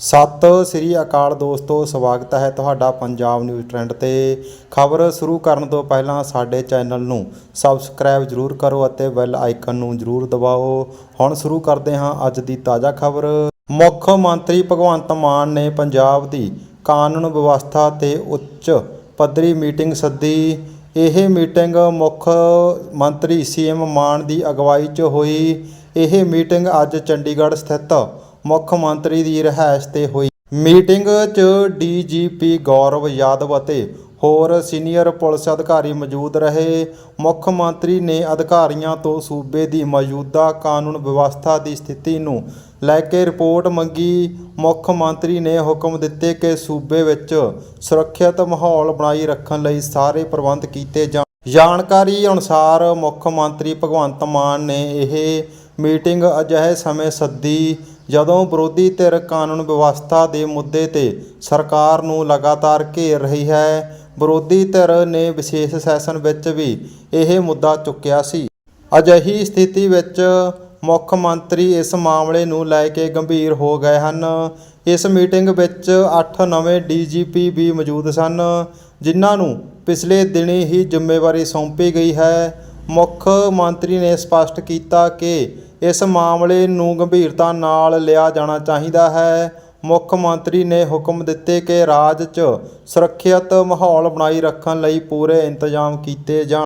ਸਤਿ ਸ੍ਰੀ ਅਕਾਲ ਦੋਸਤੋ, ਸਵਾਗਤ ਹੈ ਤੁਹਾਡਾ ਪੰਜਾਬ ਨਿਊਜ਼ ਟ੍ਰੈਂਡ ਤੇ। ਖਬਰ ਸ਼ੁਰੂ ਕਰਨ ਤੋਂ ਪਹਿਲਾਂ ਸਾਡੇ ਚੈਨਲ ਨੂੰ ਸਬਸਕ੍ਰਾਈਬ ਜਰੂਰ ਕਰੋ ਅਤੇ ਬੈਲ ਆਈਕਨ ਨੂੰ ਜਰੂਰ ਦਬਾਓ। ਹੁਣ ਸ਼ੁਰੂ ਕਰਦੇ ਹਾਂ ਅੱਜ ਦੀ ਤਾਜ਼ਾ ਖਬਰ। ਮੁੱਖ ਮੰਤਰੀ ਭਗਵੰਤ ਮਾਨ ਨੇ ਪੰਜਾਬ ਦੀ ਕਾਨੂੰਨ ਵਿਵਸਥਾ ਤੇ ਉੱਚ ਪੱਧਰੀ ਮੀਟਿੰਗ ਸੱਦੀ। ਇਹ ਮੀਟਿੰਗ ਮੁੱਖ ਮੰਤਰੀ ਸੀਐਮ ਮਾਨ ਦੀ ਅਗਵਾਈ 'ਚ ਹੋਈ। ਇਹ ਮੀਟਿੰਗ ਅੱਜ ਚੰਡੀਗੜ੍ਹ ਸਥਿਤ ਮੁੱਖ ਮੰਤਰੀ ਦੀ ਰਿਹਾਇਸ਼ ਤੇ ਹੋਈ ਮੀਟਿੰਗ 'ਚ ਡੀਜੀਪੀ ਗੌਰਵ ਯਾਦਵ ਅਤੇ ਹੋਰ ਸੀਨੀਅਰ ਪੁਲਿਸ ਅਧਿਕਾਰੀ ਮੌਜੂਦ ਰਹੇ। ਮੁੱਖ ਮੰਤਰੀ ਨੇ ਅਧਿਕਾਰੀਆਂ ਤੋਂ ਸੂਬੇ ਦੀ ਮੌਜੂਦਾ ਕਾਨੂੰਨ ਵਿਵਸਥਾ ਦੀ ਸਥਿਤੀ ਨੂੰ ਲੈ ਕੇ ਰਿਪੋਰਟ ਮੰਗੀ। ਮੁੱਖ ਮੰਤਰੀ ਨੇ ਹੁਕਮ ਦਿੱਤੇ ਕਿ ਸੂਬੇ ਵਿੱਚ ਸੁਰੱਖਿਅਤ ਮਾਹੌਲ ਬਣਾਈ ਰੱਖਣ ਲਈ ਸਾਰੇ ਪ੍ਰਬੰਧ ਕੀਤੇ ਜਾਣ। ਜਾਣਕਾਰੀ ਅਨੁਸਾਰ ਮੁੱਖ ਮੰਤਰੀ ਭਗਵੰਤ ਮਾਨ ਨੇ ਇਹ ਮੀਟਿੰਗ ਅਜਿਹੇ ਸਮੇਂ ਸੱਦੀ ਜਦੋਂ ਵਿਰੋਧੀ ਧਿਰ ਕਾਨੂੰਨ ਵਿਵਸਥਾ ਦੇ ਮੁੱਦੇ ਤੇ ਸਰਕਾਰ ਨੂੰ ਲਗਾਤਾਰ ਘੇਰ ਰਹੀ ਹੈ, ਵਿਰੋਧੀ ਧਿਰ ਨੇ ਵਿਸ਼ੇਸ਼ ਸੈਸ਼ਨ ਵਿੱਚ ਵੀ ਇਹ ਮੁੱਦਾ ਚੁੱਕਿਆ ਸੀ। ਅਜਿਹੀ ਸਥਿਤੀ ਵਿੱਚ ਮੁੱਖ ਮੰਤਰੀ ਇਸ ਮਾਮਲੇ ਨੂੰ ਲੈ ਕੇ ਗੰਭੀਰ ਹੋ ਗਏ ਹਨ। ਇਸ ਮੀਟਿੰਗ ਵਿੱਚ 8 ਨਵੇਂ ਡੀਜੀਪੀ ਵੀ ਮੌਜੂਦ ਸਨ, ਜਿਨ੍ਹਾਂ ਨੂੰ ਪਿਛਲੇ ਦਿਨੀ ਹੀ ਜ਼ਿੰਮੇਵਾਰੀ ਸੌਂਪੀ ਗਈ ਹੈ। ਮੁੱਖ ਮੰਤਰੀ ਨੇ ਸਪਸ਼ਟ ਕੀਤਾ ਕਿ ਇਸ ਮਾਮਲੇ ਨੂੰ ਗੰਭੀਰਤਾ ਨਾਲ ਲਿਆ ਜਾਣਾ ਚਾਹੀਦਾ ਹੈ। ਮੁੱਖ ਮੰਤਰੀ ਨੇ ਹੁਕਮ ਦਿੱਤੇ ਕਿ ਰਾਜ 'ਚ ਸੁਰੱਖਿਅਤ ਮਾਹੌਲ ਬਣਾਈ ਰੱਖਣ ਲਈ ਪੂਰੇ ਇੰਤਜ਼ਾਮ ਕੀਤੇ ਜਾਣ।